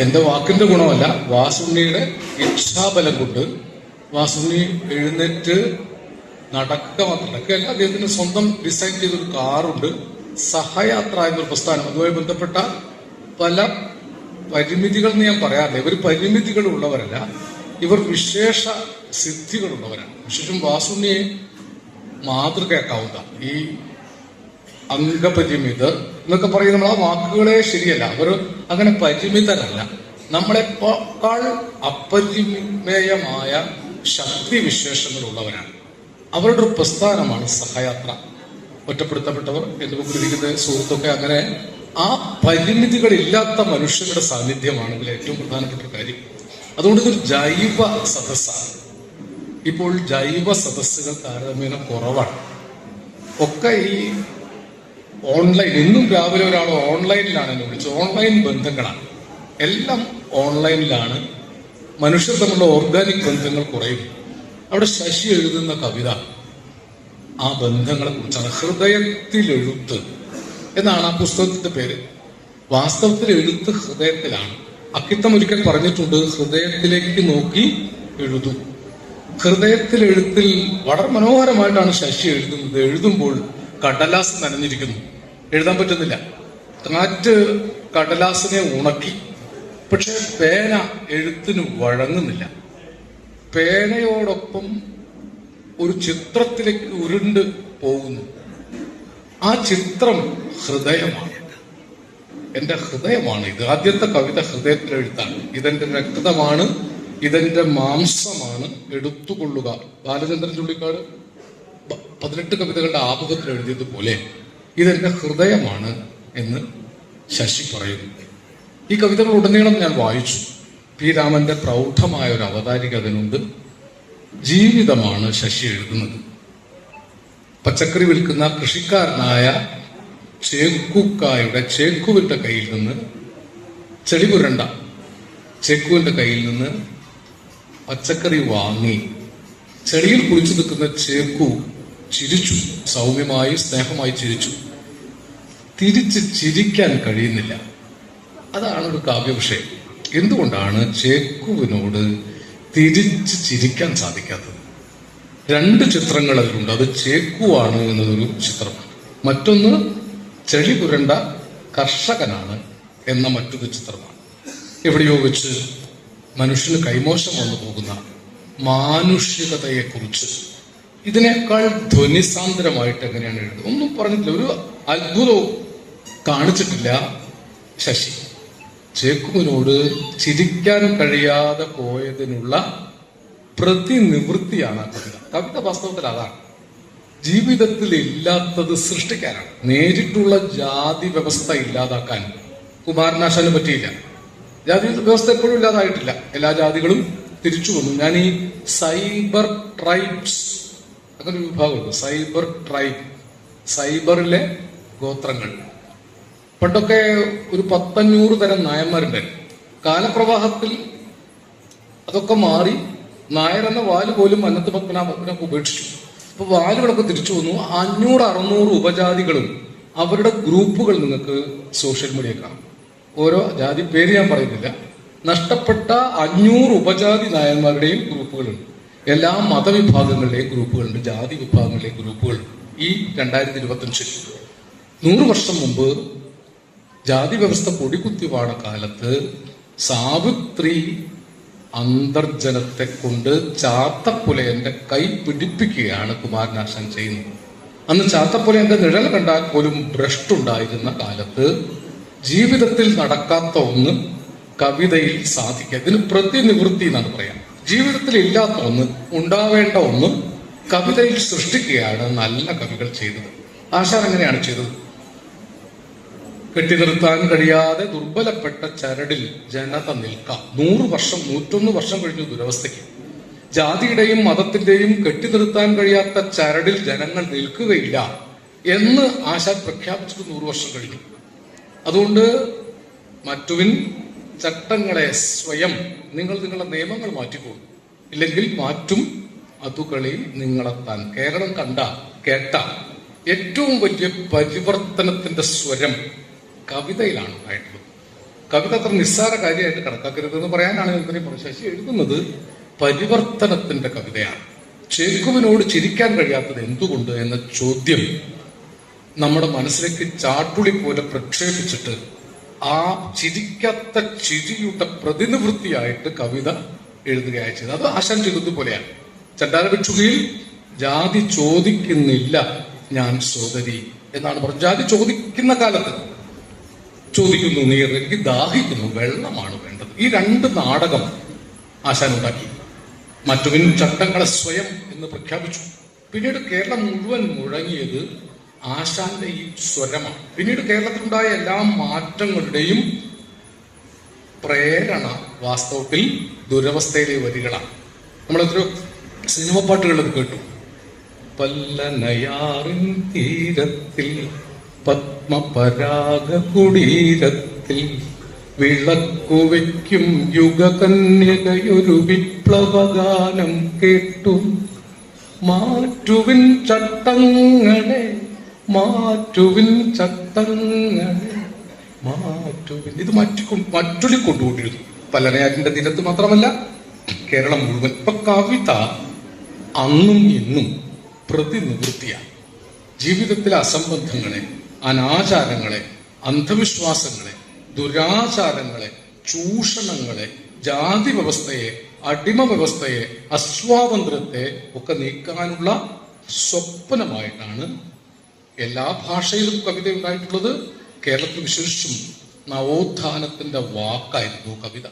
എന്റെ വാക്കിന്റെ ഗുണമല്ല. വാസുണ്ണിയുടെ ഇച്ഛാബലം കൊണ്ട് വാസുണ്ണി എഴുന്നേറ്റ് നടക്കുക നടക്കുകയല്ല അദ്ദേഹത്തിന് സ്വന്തം ഡിസൈൻ ചെയ്തൊരു കാറുണ്ട് സഹയാത്ര എന്നൊരു പ്രസ്ഥാനം. അതുമായി ബന്ധപ്പെട്ട പല പരിമിതികൾ എന്ന് ഞാൻ പറയാറില്ല. ഇവർ പരിമിതികൾ ഉള്ളവരല്ല ഇവർ വിശേഷ സിദ്ധികളുള്ളവരാണ് വിശേഷം വാസുണ്ണിയെ മാതൃകയാക്കാവുന്ന ഈ അംഗപരിമിത് എന്നൊക്കെ പറയുന്ന നമ്മൾ ആ വാക്കുകളെ ശരിയല്ല. അവർ അങ്ങനെ പരിമിതരല്ല. നമ്മളെക്കാൾ അപരിമേയമായ ശക്തി വിശേഷങ്ങളുള്ളവരാണ് അവരുടെ ഒരു പ്രസ്ഥാനമാണ് സഹയാത്ര. ഒറ്റപ്പെടുത്തപ്പെട്ടവർ എന്ന് പറഞ്ഞിരിക്കുന്ന സുഹൃത്തൊക്കെ അങ്ങനെ ആ പരിമിതികളില്ലാത്ത മനുഷ്യരുടെ സാന്നിധ്യമാണ് ഇതിൽ ഏറ്റവും പ്രധാനപ്പെട്ട കാര്യം. അതുകൊണ്ട് ഇതൊരു ജൈവ സദസ്സാണ്. ഇപ്പോൾ ജൈവ സദസ്സുകൾ താരതമ്യേന കുറവാണ്. ഒക്കെ ഈ ഓൺലൈൻ ഇന്നും രാവിലെ ഒരാൾ ഓൺലൈനിലാണ് എന്നെ വിളിച്ചത് ഓൺലൈൻ ബന്ധങ്ങളാണ്. എല്ലാം ഓൺലൈനിലാണ്. മനുഷ്യർ തമ്മിലുള്ള ഓർഗാനിക് ബന്ധങ്ങൾ കുറയും അവിടെ ശശി എഴുതുന്ന കവിത ആ ബന്ധങ്ങളെ കുറിച്ചാണ്. ഹൃദയത്തിൽ എഴുത്ത് എന്നാണ് ആ പുസ്തകത്തിന്റെ പേര്. വാസ്തവത്തിൽ എഴുത്ത് ഹൃദയത്തിലാണ്. അക്കിത്തം ഒരിക്കൽ പറഞ്ഞിട്ടുണ്ട് ഹൃദയത്തിലേക്ക് നോക്കി എഴുതും. ഹൃദയത്തിൽ എഴുത്തിൽ വളരെ മനോഹരമായിട്ടാണ് ശശി എഴുതുന്നത്. എഴുതുമ്പോൾ കടലാസ് നനഞ്ഞിരിക്കുന്നു. എഴുതാൻ പറ്റുന്നില്ല. കാറ്റ് കടലാസിനെ ഉണക്കി. പക്ഷെ പേന എഴുത്തിന് വഴങ്ങുന്നില്ല. പേനയോടൊപ്പം ഒരു ചിത്രത്തിലേക്ക് ഉരുണ്ട് പോകുന്നു. ആ ചിത്രം ഹൃദയമാണ്. എന്റെ ഹൃദയമാണ് ഇത്. ആദ്യത്തെ കവിത ഹൃദയത്തിൽ എഴുത്താണ് ഇതെന്റെ രക്തമാണ് ഇതെന്റെ മാംസമാണ്. എടുത്തുകൊള്ളുക. ബാലചന്ദ്രൻ ചുള്ളിക്കാട് പതിനെട്ട് കവിതകളുടെ ആമുഖത്തിൽ എഴുതിയതുപോലെ. ഇതെന്റെ ഹൃദയമാണ് എന്ന് ശശി പറയുന്നു. ഈ കവിതകൾ ഉടനീളം ഞാൻ വായിച്ചു. പി. രാമന്റെ പ്രൗഢമായ ഒരു അവതാരിക അതിനുണ്ട്. ജീവിതമാണ് ശശി എഴുതുന്നത്. പച്ചക്കറി വിൽക്കുന്ന കൃഷിക്കാരനായ ചേക്കുക്കായുടെ ചേക്കുവിന്റെ കയ്യിൽ നിന്ന് ചെളി പുരണ്ട ചേക്കുവിന്റെ കയ്യിൽ നിന്ന് പച്ചക്കറി വാങ്ങി ചെളിയിൽ കുളിച്ചു നിൽക്കുന്ന ചേക്കു ചിരിച്ചു. സൗമ്യമായി സ്നേഹമായി ചിരിച്ചു. തിരിച്ച് ചിരിക്കാൻ കഴിയുന്നില്ല. അതാണ് ഒരു കാവ്യവിഷയം. എന്തുകൊണ്ടാണ് ചേക്കുവിനോട് തിരിച്ച് ചിരിക്കാൻ സാധിക്കാത്തത്? രണ്ട് ചിത്രങ്ങൾ അതിലുണ്ട്. അത് ചേക്കുവാണ് എന്നതൊരു ചിത്രമാണ്. മറ്റൊന്ന് ചെളി പുരണ്ട കർഷകനാണ് എന്ന മറ്റൊരു ചിത്രമാണ്. എവിടെയോ വെച്ച് മനുഷ്യന് കൈമോശം വന്നു പോകുന്ന മാനുഷികതയെക്കുറിച്ച് ഇതിനേക്കാൾ ധ്വനിസാന്ദ്രമായിട്ട് എങ്ങനെയാണ് എഴുതുന്നത്? ഒന്നും പറഞ്ഞിട്ടില്ല. ഒരു അത്ഭുതവും കാണിച്ചിട്ടില്ല ശശി. ചേക്കുവിനോട് ചിരിക്കാൻ കഴിയാതെ പോയതിനുള്ള പ്രതിനിവൃത്തിയാണ് ആ കവിത. കവിത വാസ്തവത്തിൽ അതാണ്. ജീവിതത്തിൽ ഇല്ലാത്തത് സൃഷ്ടിക്കാനാണ്. നേരിട്ടുള്ള ജാതി വ്യവസ്ഥ ഇല്ലാതാക്കാൻ കുമാരനാശാന് പറ്റിയില്ല. ജാതി വ്യവസ്ഥ എപ്പോഴും ഇല്ലാതായിട്ടില്ല. എല്ലാ ജാതികളും തിരിച്ചു വന്നു. ഞാൻ ഈ സൈബർ ട്രൈബ്സ് അങ്ങനെ വിഭാഗമുണ്ട്. Cyber tribe. സൈബറിലെ ഗോത്രങ്ങൾ. പണ്ടൊക്കെ ഒരു പത്തഞ്ഞൂറ് തരം നായന്മാരുണ്ടായിരുന്നു കാലപ്രവാഹത്തിൽ അതൊക്കെ മാറി നായർ എന്ന വാൽ പോലും അന്നത്ത് പത്മനാഭത്തിനൊക്കെ ഉപേക്ഷിച്ചു. അപ്പൊ വാലുകളൊക്കെ തിരിച്ചു വന്നു. അഞ്ഞൂറ് അറുന്നൂറ് ഉപജാതികളും അവരുടെ ഗ്രൂപ്പുകൾ നിങ്ങൾക്ക് സോഷ്യൽ മീഡിയ കാണാം. ഓരോ ജാതി പേര് ഞാൻ പറയുന്നില്ല. നഷ്ടപ്പെട്ട അഞ്ഞൂറ് ഉപജാതി നായന്മാരുടെയും ഗ്രൂപ്പുകളുണ്ട്. എല്ലാ മതവിഭാഗങ്ങളിലെയും ഗ്രൂപ്പുകളുണ്ട് ജാതി വിഭാഗങ്ങളിലെയും ഗ്രൂപ്പുകൾ ഈ രണ്ടായിരത്തി ഇരുപത്തഞ്ചിൽ നൂറ് വർഷം മുമ്പ് ജാതി വ്യവസ്ഥ പൊടികുത്തി വാണ കാലത്ത് സാവിത്രി അന്തർജനത്തെ കൊണ്ട് ചാത്തപ്പുലയന്റെ കൈ പിടിപ്പിക്കുകയാണ് കുമാരനാശൻ ചെയ്യുന്നത്. അന്ന് ചാത്തപ്പുലയന്റെ നിഴൽ കണ്ടാൽ പോലും ഭ്രഷ്ടുണ്ടായിരുന്ന കാലത്ത് ജീവിതത്തിൽ നടക്കാത്ത ഒന്ന് കവിതയിൽ സാധിക്കുക. ഇതിന് പ്രതിനിവൃത്തി എന്നാണ് പറയാം. ജീവിതത്തിൽ ഇല്ലാത്ത ഒന്ന് ഉണ്ടാവേണ്ട ഒന്ന് കവിതയിൽ സൃഷ്ടിക്കുകയാണ് നല്ല കവികൾ ചെയ്തത്. ആശാൻ എങ്ങനെയാണ് ചെയ്തത്? കെട്ടി നിർത്താൻ കഴിയാതെ ദുർബലപ്പെട്ട ചരടിൽ ജനത നിൽക്കാം. നൂറ് വർഷം നൂറ്റൊന്ന് വർഷം കഴിഞ്ഞു ദുരവസ്ഥയ്ക്ക്. ജാതിയുടെയും മതത്തിന്റെയും കെട്ടി നിർത്താൻ കഴിയാത്ത ചരടിൽ ജനങ്ങൾ നിൽക്കുകയില്ല എന്ന് ആശാൻ പ്രഖ്യാപിച്ചത് നൂറ് വർഷം കഴിഞ്ഞു. അതുകൊണ്ട് മറ്റുവിൻ ചട്ടങ്ങളെ സ്വയം നിങ്ങൾ നിങ്ങളുടെ നിയമങ്ങൾ മാറ്റിക്കോളൂ ഇല്ലെങ്കിൽ മാറ്റും. അതുകളിൽ നിങ്ങളെത്താൻ കേരളം കണ്ട കേട്ട ഏറ്റവും വലിയ പരിവർത്തനത്തിന്റെ സ്വരം കവിതയിലാണ് ഉണ്ടായിട്ടുള്ളത്. കവിത അത്ര നിസ്സാര കാര്യമായിട്ട് കണക്കാക്കരുത് എന്ന് പറയാനാണ് ഇതിനെ ശശി എഴുതുന്നത്. പരിവർത്തനത്തിന്റെ കവിതയാണ്. ചേക്കുവിനോട് ചിരിക്കാൻ കഴിയാത്തത് എന്തുകൊണ്ട് എന്ന ചോദ്യം നമ്മുടെ മനസ്സിലേക്ക് ചാട്ടുളി പോലെ പ്രക്ഷേപിച്ചിട്ട് ആ ചിരിക്കാത്ത ചിരിയുടെ പ്രതിനിവൃത്തിയായിട്ട് കവിത എഴുതുകയായി ചെയ്തത് അത് ആശാൻ ചെയ്തത് പോലെയാണ്. ചണ്ടാല ഭിക്ഷുകയിൽ ജാതി ചോദിക്കുന്നില്ല ഞാൻ സോദരി എന്നാണ് പറഞ്ഞത്. ജാതി ചോദിക്കുന്ന കാലത്ത് ചോദിക്കുന്നു നീർ എനിക്ക് ദാഹിക്കുന്നു വെള്ളമാണ് വേണ്ടത്. ഈ രണ്ട് നാടകം ആശാൻ ഉണ്ടാക്കി. മറ്റുവിൻ ചട്ടങ്ങളെ സ്വയം എന്ന് പ്രഖ്യാപിച്ചു. പിന്നീട് കേരളം മുഴുവൻ മുഴങ്ങിയത് ആശാന്റെ ഈ സ്വരമാണ്. പിന്നീട് കേരളത്തിലുണ്ടായ എല്ലാ മാറ്റങ്ങളുടെയും പ്രേരണ വാസ്തവത്തിൽ ദുരവസ്ഥയിലെ വരികളാണ്. നമ്മളെത്രയോ സിനിമ പാട്ടുകളത് കേട്ടു. പല്ലനയാറിൻ തീരത്തിൽ പത്മപരാഗ കുടീരത്തിൽ വിളക്കുവയ്ക്കും യുഗകന്യകയൊരു വിപ്ലവഗാനം കേട്ടു. മാറ്റുവിൻ ചട്ടങ്ങളെ മാറ്റുവിൻ ചത്തങ്ങൾ മാറ്റുവിൻ. ഇത് മറ്റു മറ്റൊരു കൊണ്ടുകൊണ്ടിരുന്നു പല്ലനയാറ്റിന്റെ തീരത്ത് മാത്രമല്ല കേരളം മുഴുവൻ. ഇപ്പൊ കവിത അന്നും ഇന്നും പ്രതിനിവൃത്തിയാണ് ജീവിതത്തിലെ അസംബന്ധങ്ങളെ അനാചാരങ്ങളെ അന്ധവിശ്വാസങ്ങളെ ദുരാചാരങ്ങളെ ചൂഷണങ്ങളെ ജാതി വ്യവസ്ഥയെ അടിമ വ്യവസ്ഥയെ അസ്വാതന്ത്ര്യത്തെ ഒക്കെ നീക്കാനുള്ള സ്വപ്നമായിട്ടാണ് എല്ലാ ഭാഷയിലും കവിത ഉണ്ടായിട്ടുള്ളത് കേരളത്തിൽ വിശേഷിച്ചും നവോത്ഥാനത്തിന്റെ വാക്കായിരുന്നു കവിത.